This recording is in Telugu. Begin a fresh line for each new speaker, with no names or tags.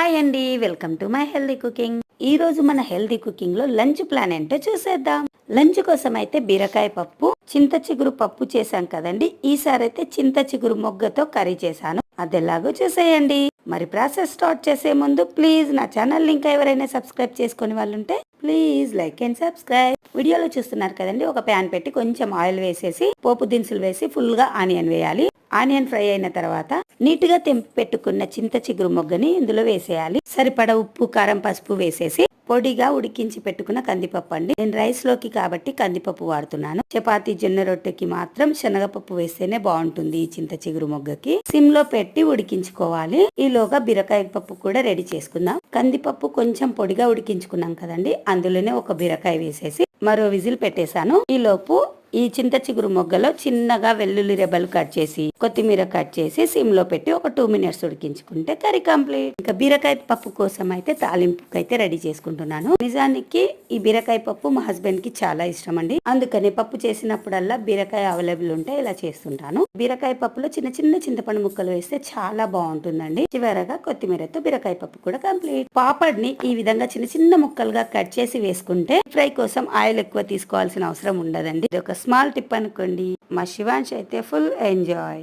హాయ్ అండి welcome to my healthy cooking. ఈ రోజు మన హెల్దీ కుకింగ్లో లంచ్ ప్లాన్ ఏంటో చూసేద్దాం. లంచ్ కోసం అయితే బీరకాయ పప్పు చింత చిగురు పప్పు చేశాం కదండి. ఈసారి అయితే చింత చిగురు మొగ్గతో కర్రీ చేశాను. అది ఎలాగో చూసేయండి. మరి ప్రాసెస్ స్టార్ట్ చేసే ముందు ప్లీజ్ నా ఛానల్ లింక్ ఎవరైనా సబ్స్క్రైబ్ చేసుకునే వాళ్ళు ఉంటే ప్లీజ్ లైక్ అండ్ సబ్స్క్రైబ్. వీడియోలో చూస్తున్నారు కదండి ఒక ప్యాన్ పెట్టి కొంచెం ఆయిల్ వేసేసి పోపు దినుసులు వేసి ఫుల్గా ఆనియన్ వేయాలి. ఆనియన్ ఫ్రై అయిన తర్వాత నీట్గా తెంపి పెట్టుకున్న చింత చిగురు మొగ్గని ఇందులో వేసేయాలి. సరిపడ ఉప్పు కారం పసుపు వేసేసి పొడిగా ఉడికించి పెట్టుకున్న కందిపప్పు అండి. నేను రైస్లోకి కాబట్టి కందిపప్పు వాడుతున్నాను. చపాతీ జొన్న రొట్టెకి మాత్రం శనగపప్పు వేస్తేనే బాగుంటుంది ఈ చింత చిగురు మొగ్గకి. సిమ్లో పెట్టి ఉడికించుకోవాలి. ఈలోగా బీరకాయ పప్పు కూడా రెడీ చేసుకుందాం. కందిపప్పు కొంచెం పొడిగా ఉడికించుకున్నాం కదండి. అందులోనే ఒక బీరకాయ వేసేసి మరో విజిల్ పెట్టేశాను. ఈలోపు ఈ చింత చిగురు మొగ్గలో చిన్నగా వెల్లుల్లి రెబ్బలు కట్ చేసి కొత్తిమీర కట్ చేసి సిమ్లో పెట్టి ఒక టూ మినిట్స్ ఉడికించుకుంటే కర్రీ కంప్లీట్. ఇంకా బీరకాయ పప్పు కోసం అయితే తాలింపుకి అయితే రెడీ చేసుకుంటున్నాను. నిజానికి ఈ బీరకాయ పప్పు మా హస్బెండ్కి చాలా ఇష్టం అండి. అందుకని పప్పు చేసినప్పుడల్లా బీరకాయ అవైలబుల్ ఉంటే ఇలా చేస్తుంటాను. బీరకాయ పప్పులో చిన్న చిన్న చింతపండు ముక్కలు వేస్తే చాలా బాగుంటుందండి. చివరగా కొత్తిమీరతో బీరకాయ పప్పు కూడా కంప్లీట్. పాపడ్ని ఈ విధంగా చిన్న చిన్న ముక్కలుగా కట్ చేసి వేసుకుంటే ఫ్రై కోసం ఆయిల్ ఎక్కువ తీసుకోవాల్సిన అవసరం ఉండదండి. ఇది ఒక స్మాల్ టిప్ అనుకోండి. మా శివాంశ్ అయితే ఫుల్ ఎంజాయ్